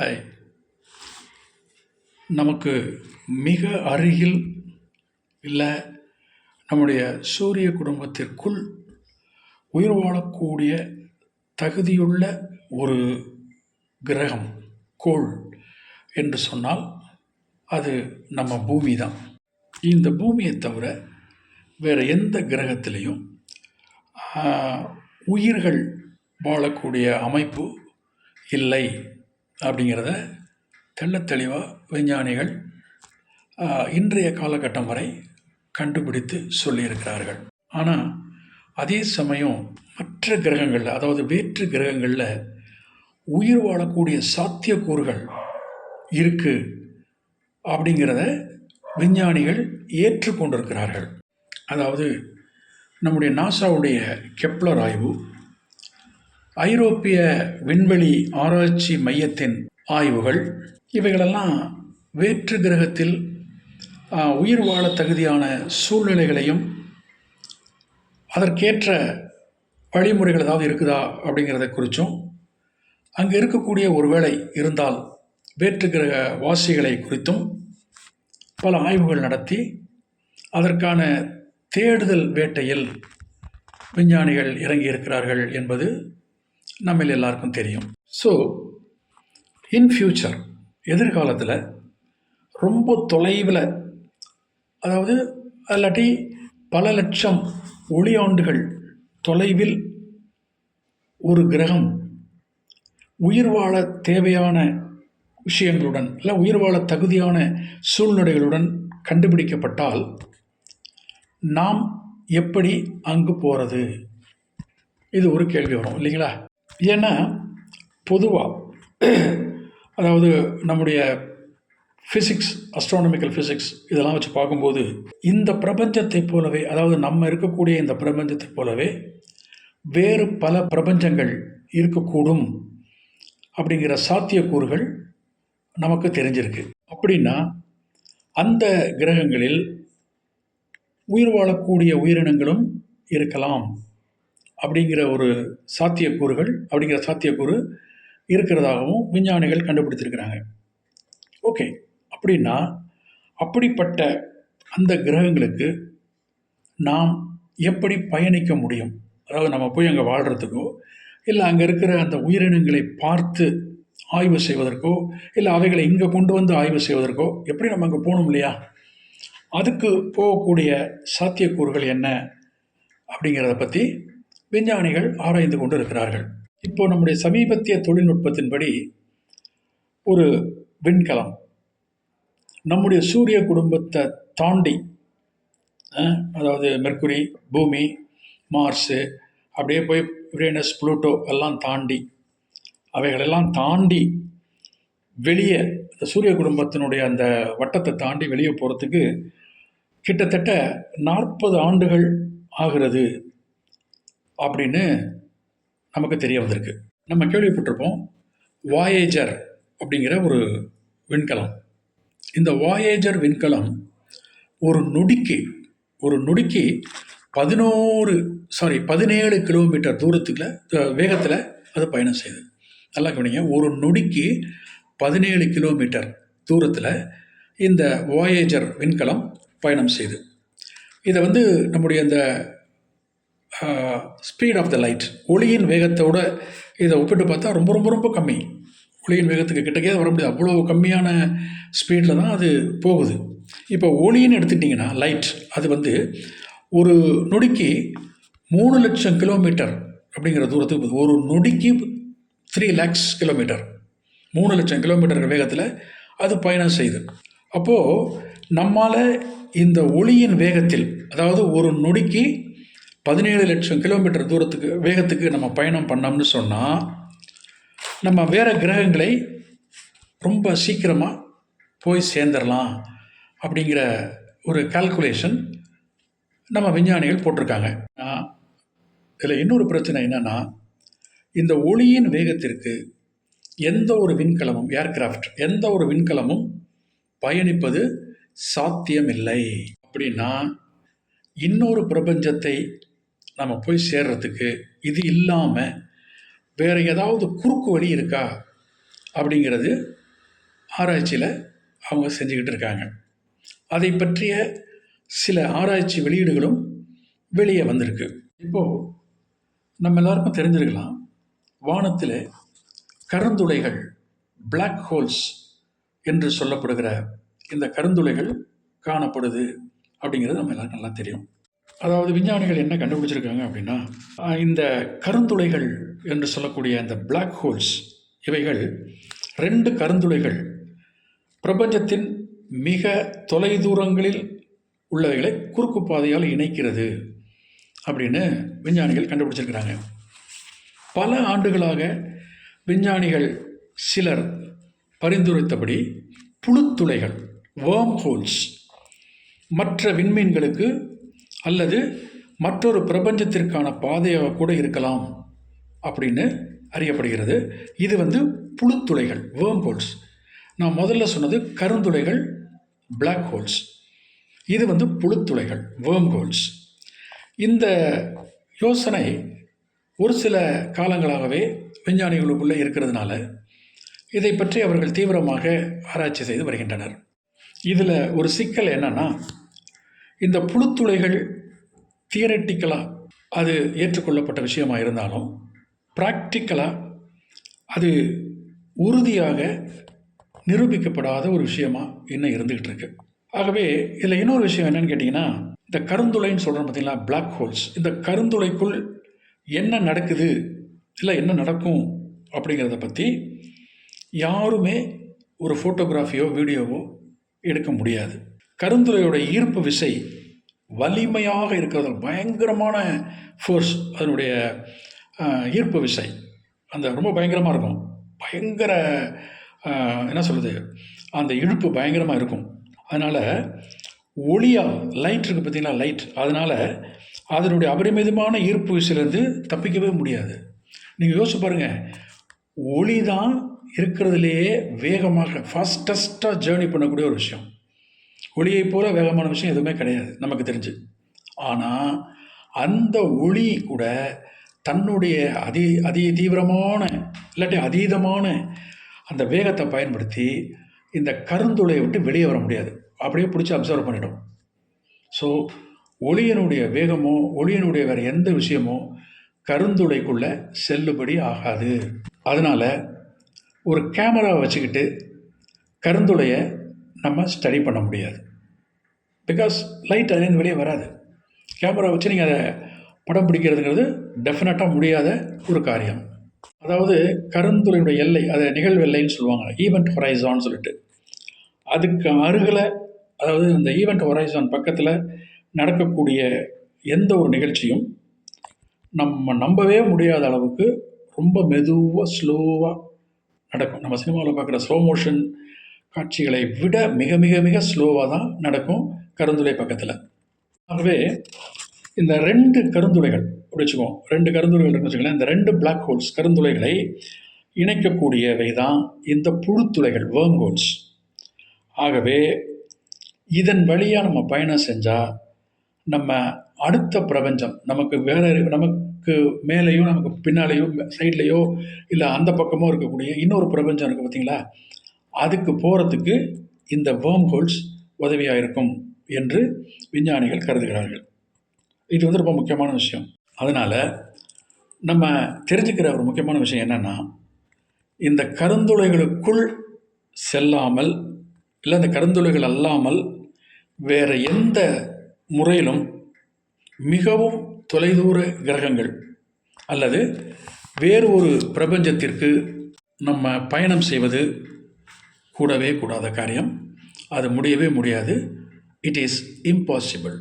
Hi நமக்கு மிக அருகில் இல்லை நம்முடைய சூரிய குடும்பத்திற்குள் உயிர் வாழக்கூடிய தகுதியுள்ள ஒரு கிரகம் கோள் என்று சொன்னால் அது நம்ம பூமி தான். இந்த பூமியை தவிர வேறு எந்த கிரகத்திலையும் உயிர்கள் வாழக்கூடிய அமைப்பு இல்லை. அப்படிங்கிறத தெள்ளத் தெளிவாக விஞ்ஞானிகள் இன்றைய காலகட்டம் வரை கண்டுபிடித்து சொல்லியிருக்கிறார்கள். ஆனால் அதே சமயம் மற்ற கிரகங்களில் அதாவது வேற்று கிரகங்களில் உயிர் வாழக்கூடிய சாத்தியக்கூறுகள் இருக்குது அப்படிங்கிறத விஞ்ஞானிகள் ஏற்றுக்கொண்டிருக்கிறார்கள். அதாவது நம்முடைய நாசாவுடைய கெப்லர் ஆய்வு ஐரோப்பிய விண்வெளி ஆராய்ச்சி மையத்தின் ஆய்வுகள் இவைகளெல்லாம் வேற்று கிரகத்தில் உயிர் வாழ தகுதியான சூழ்நிலைகளையும் அதற்கேற்ற வழிமுறைகள் ஏதாவது இருக்குதா அப்படிங்கிறத குறித்தும் அங்கே இருக்கக்கூடிய ஒருவேளை இருந்தால் வேற்று கிரக வாசிகளை குறித்தும் பல ஆய்வுகள் நடத்தி அதற்கான தேடுதல் வேட்டையில் விஞ்ஞானிகள் இறங்கி இருக்கிறார்கள் என்பது நம்மில் எல்லாருக்கும் தெரியும். ஸோ இன் ஃபியூச்சர் எதிர்காலத்தில் ரொம்ப தொலைவில் அதாவது அல்லாட்டி பல லட்சம் ஒளியாண்டுகள் தொலைவில் ஒரு கிரகம் உயிர் வாழ தேவையான விஷயங்களுடன் இல்லை உயிர் வாழ தகுதியான சூழ்நிலைகளுடன் கண்டுபிடிக்கப்பட்டால் நாம் எப்படி அங்கு போகிறது இது ஒரு கேள்வி வரும் இல்லைங்களா? ஏன்னா பொதுவாக அதாவது நம்முடைய ஃபிசிக்ஸ் அஸ்ட்ரானமிக்கல் ஃபிசிக்ஸ் இதெல்லாம் வச்சு பார்க்கும்போது இந்த பிரபஞ்சத்தைப் போலவே அதாவது நம்ம இருக்கக்கூடிய இந்த பிரபஞ்சத்தைப் போலவே வேறு பல பிரபஞ்சங்கள் இருக்கக்கூடும் அப்படிங்கிற சாத்தியக்கூறுகள் நமக்கு தெரிஞ்சிருக்கு. அப்படின்னா அந்த கிரகங்களில் உயிர் வாழக்கூடிய உயிரினங்களும் இருக்கலாம். அப்படிங்கிற ஒரு சாத்தியக்கூறுகள் அப்படிங்கிற சாத்தியக்கூறு இருக்கிறதாகவும் விஞ்ஞானிகள் கண்டுபிடித்திருக்கிறாங்க. ஓகே. அப்படின்னா அப்படிப்பட்ட அந்த கிரகங்களுக்கு நாம் எப்படி பயணிக்க முடியும்? அதாவது நம்ம போய் அங்கே வாழ்கிறதுக்கோ இல்லை அங்கே இருக்கிற அந்த உயிரினங்களை பார்த்து ஆய்வு செய்வதற்கோ இல்லை அவைகளை இங்கே கொண்டு வந்து ஆய்வு செய்வதற்கோ எப்படி நம்ம அங்கே போகணும் இல்லையா? அதுக்கு போகக்கூடிய சாத்தியக்கூறுகள் என்ன? அப்படிங்கிறத பற்றி விஞ்ஞானிகள் ஆராய்ந்து கொண்டு இருக்கிறார்கள் இப்போ நம்முடைய சமீபத்திய தொழில்நுட்பத்தின்படி ஒரு விண்கலம் நம்முடைய சூரிய குடும்பத்தை தாண்டி அதாவது மெர்க்குரி பூமி மார்ஸு அப்படியே போய் யுரேனஸ் புளூட்டோ எல்லாம் தாண்டி அவைகளெல்லாம் தாண்டி வெளியே இந்த சூரிய குடும்பத்தினுடைய அந்த வட்டத்தை தாண்டி வெளியே போகிறதுக்கு கிட்டத்தட்ட நாற்பது ஆண்டுகள் ஆகிறது. அப்படின்னு நமக்கு தெரிய வந்திருக்கு. நம்ம கேள்விப்பட்டிருப்போம் வாயேஜர் அப்படிங்கிற ஒரு விண்கலம். இந்த வாயேஜர் விண்கலம் ஒரு நொடிக்கு ஒரு நொடிக்கு பதினோரு சாரி பதினேழு கிலோமீட்டர் தூரத்துக்குள்ள வேகத்தில் அது பயணம் செய்யுது. நல்லா கவனிங்க ஒரு நொடிக்கு பதினேழு கிலோமீட்டர் தூரத்தில் இந்த வாயேஜர் விண்கலம் பயணம் செய்யுது. இதை வந்து நம்முடைய இந்த ஸ்பீட் ஆஃப் த லைட் ஒளியின் வேகத்தோட இதை ஒப்பிட்டு பார்த்தா ரொம்ப ரொம்ப ரொம்ப கம்மி. ஒளியின் வேகத்துக்கு கிட்டக்கே வர முடியாது. அவ்வளோ கம்மியான ஸ்பீடில் தான் அது போகுது. இப்போ ஒளின்னு எடுத்துக்கிட்டிங்கன்னா லைட் அது வந்து ஒரு நொடிக்கு மூணு லட்சம் கிலோமீட்டர் அப்படிங்கிற தூரத்துக்கு ஒரு நொடிக்கு த்ரீ லேக்ஸ் கிலோமீட்டர் மூணு லட்சம் கிலோமீட்டர் வேகத்தில் அது பயணம் செய்யுது. அப்போது நம்மால் இந்த ஒளியின் வேகத்தில் அதாவது ஒரு நொடிக்கு பதினேழு லட்சம் கிலோமீட்டர் தூரத்துக்கு வேகத்துக்கு நம்ம பயணம் பண்ணோம்னு சொன்னால் நம்ம வேறு கிரகங்களை ரொம்ப சீக்கிரமாக போய் சேர்ந்துடலாம் அப்படிங்கிற ஒரு கால்குலேஷன் நம்ம விஞ்ஞானிகள் போட்டிருக்காங்க. இதில் இன்னொரு பிரச்சனை என்னென்னா இந்த ஒளியின் வேகத்திற்கு எந்த ஒரு விண்கலமும் ஏர்கிராஃப்ட் எந்த ஒரு விண்கலமும் பயணிப்பது சாத்தியமில்லை. அப்படின்னா இன்னொரு பிரபஞ்சத்தை நம்ம போய் சேர்றதுக்கு இது இல்லாமல் வேறு ஏதாவது குறுக்கு வழி இருக்கா அப்படிங்கிறது ஆராய்ச்சியில் அவங்க செஞ்சுக்கிட்டு இருக்காங்க. அதை பற்றிய சில ஆராய்ச்சி வெளியீடுகளும் வெளியே வந்திருக்கு. இப்போது நம்ம எல்லாருக்கும் தெரிஞ்சிருக்கலாம். வானத்தில் கருந்துளைகள் பிளாக் ஹோல்ஸ் என்று சொல்லப்படுகிற இந்த கருந்துளைகள் காணப்படுது அப்படிங்கிறது நம்ம எல்லாருக்கும் நல்லா தெரியும். அதாவது விஞ்ஞானிகள் என்ன கண்டுபிடிச்சிருக்காங்க அப்படின்னா இந்த கருந்துளைகள் என்று சொல்லக்கூடிய அந்த பிளாக் ஹோல்ஸ் இவைகள் ரெண்டு கருந்துளைகள் பிரபஞ்சத்தின் மிக தொலைதூரங்களில் உள்ளவைகளை குறுக்கு பாதையால் இணைக்கிறது அப்படின்னு விஞ்ஞானிகள் கண்டுபிடிச்சிருக்கிறாங்க. பல ஆண்டுகளாக விஞ்ஞானிகள் சிலர் பரிந்துரைத்தபடி புழுத்துளைகள் வேர்ம் ஹோல்ஸ் மற்ற விண்மீன்களுக்கு அல்லது மற்றொரு பிரபஞ்சத்திற்கான பாதையாக கூட இருக்கலாம் அப்படின்னு அறியப்படுகிறது. இது வந்து புழுத்துளைகள் வேர்ம் ஹோல்ஸ் நான் முதல்ல சொன்னது கருந்துளைகள் பிளாக் ஹோல்ஸ் இது வந்து புழுத்துளைகள் வேர்ம் ஹோல்ஸ் இந்த யோசனை ஒரு சில காலங்களாகவே விஞ்ஞானிகளுக்குள்ளே இருக்கிறதுனால இதை பற்றி அவர்கள் தீவிரமாக ஆராய்ச்சி செய்து வருகின்றனர். இதில் ஒரு சிக்கல் என்னன்னா இந்த புழுத்துளைகள் தியரட்டிக்கலாக அது ஏற்றுக்கொள்ளப்பட்ட விஷயமாக இருந்தாலும் ப்ராக்டிக்கலாக அது உறுதியாக நிரூபிக்கப்படாத ஒரு விஷயமா இன்னும் இருந்துகிட்டு இருக்கு. ஆகவே இதில் இன்னொரு விஷயம் என்னன்னு கேட்டிங்கன்னா இந்த கருந்துளைன்னு சொல்கிறோம் பார்த்தீங்களா பிளாக் ஹோல்ஸ் இந்த கருந்துளைக்குள் என்ன நடக்குது இல்லை என்ன நடக்கும் அப்படிங்கிறத பற்றி யாருமே ஒரு ஃபோட்டோகிராஃபியோ வீடியோவோ எடுக்க முடியாது. கருந்துரையோட ஈர்ப்பு விசை வலிமையாக இருக்கிறது. பயங்கரமான ஃபோர்ஸ் அதனுடைய ஈர்ப்பு விசை. அந்த ரொம்ப பயங்கரமாக இருக்கும். பயங்கர என்ன சொல்கிறது அந்த இழுப்பு பயங்கரமாக இருக்கும். அதனால் ஒளியாக லைட் இருக்குது பார்த்திங்கன்னா லைட் அதனால் அதனுடைய அபரிமிதமான ஈர்ப்பு விசையிலேருந்து தப்பிக்கவே முடியாது. நீங்கள் யோசிச்சு பாருங்கள் ஒளி தான் இருக்கிறதுலையே வேகமாக ஃபாஸ்டஸ்ட்டாக ஜேர்னி பண்ணக்கூடிய ஒரு விஷயம். ஒளியை போல வேகமான விஷயம் எதுவுமே கிடையாது நமக்கு தெரிஞ்சு. ஆனால் அந்த ஒளி கூட தன்னுடைய அதி அதி தீவிரமான இல்லாட்டி அதீதமான அந்த வேகத்தை பயன்படுத்தி இந்த கருந்துளையை விட்டு வெளியே வர முடியாது. அப்படியே பிடிச்சி அப்சர்வ் பண்ணிடும். ஸோ ஒளியினுடைய வேகமோ ஒளியினுடைய வேறு எந்த விஷயமோ கருந்துளைக்குள்ளே செல்லுபடி ஆகாது. அதனால் ஒரு கேமராவை வச்சுக்கிட்டு கருந்துளையை நம்ம ஸ்டடி பண்ண முடியாது. பிகாஸ் லைட் அதுலேருந்து வெளியே வராது. கேமரா வச்சு நீங்கள் அதை படம் பிடிக்கிறதுங்கிறது டெஃபினட்டாக முடியாத ஒரு காரியம். அதாவது கருந்துளையுடைய எல்லை அதை நிகழ்வு எல்லைன்னு சொல்லுவாங்க. ஈவெண்ட் ஹொரைசான்னு சொல்லிட்டு. அதுக்கு அருகில் அதாவது இந்த ஈவெண்ட் ஹொரைசான் பக்கத்தில் நடக்கக்கூடிய எந்த ஒரு நிகழ்ச்சியும் நம்ம நம்பவே முடியாத அளவுக்கு ரொம்ப மெதுவாக ஸ்லோவாக நடக்கும். நம்ம சினிமாவில் பார்க்குற ஸ்லோ மோஷன் காட்சிகளை விட மிக மிக மிக ஸ்லோவாக தான் நடக்கும் கருந்துளை பக்கத்தில். ஆகவே இந்த ரெண்டு கருந்துளைகள் அப்படி வச்சுக்குவோம் ரெண்டு கருந்துளைகள் இருக்குன்னு வச்சுக்கோங்களேன். இந்த ரெண்டு பிளாக் ஹோல்ஸ் கருந்துளைகளை இணைக்கக்கூடியவை தான் இந்த புழுத்துளைகள் வேர்ம் ஹோல்ஸ் ஆகவே இதன் வழியாக நம்ம பயணம் செஞ்சால் நம்ம அடுத்த பிரபஞ்சம் நமக்கு வேற நமக்கு மேலேயோ நமக்கு பின்னாலேயோ சைட்லேயோ இல்லை அந்த பக்கமோ இருக்கக்கூடிய இன்னொரு பிரபஞ்சம் இருக்குது பார்த்தீங்களா அதுக்கு போகிறதுக்கு இந்த வேர்ம் ஹோல்ஸ் உதவியாக இருக்கும் என்று விஞ்ஞானிகள் கருதுகிறார்கள். இது வந்து ரொம்ப முக்கியமான விஷயம். அதனால் நம்ம தெரிஞ்சுக்கிற ஒரு முக்கியமான விஷயம் என்னென்னா இந்த கருந்துளைகளுக்குள் செல்லாமல் இல்லை இந்த கருந்துளைகள் அல்லாமல் வேறு எந்த முறையிலும் மிகவும் தொலைதூர கிரகங்கள் அல்லது வேறு ஒரு பிரபஞ்சத்திற்கு நம்ம பயணம் செய்வது கூடவே கூடாத காரியம். அது முடியவே முடியாது. It is impossible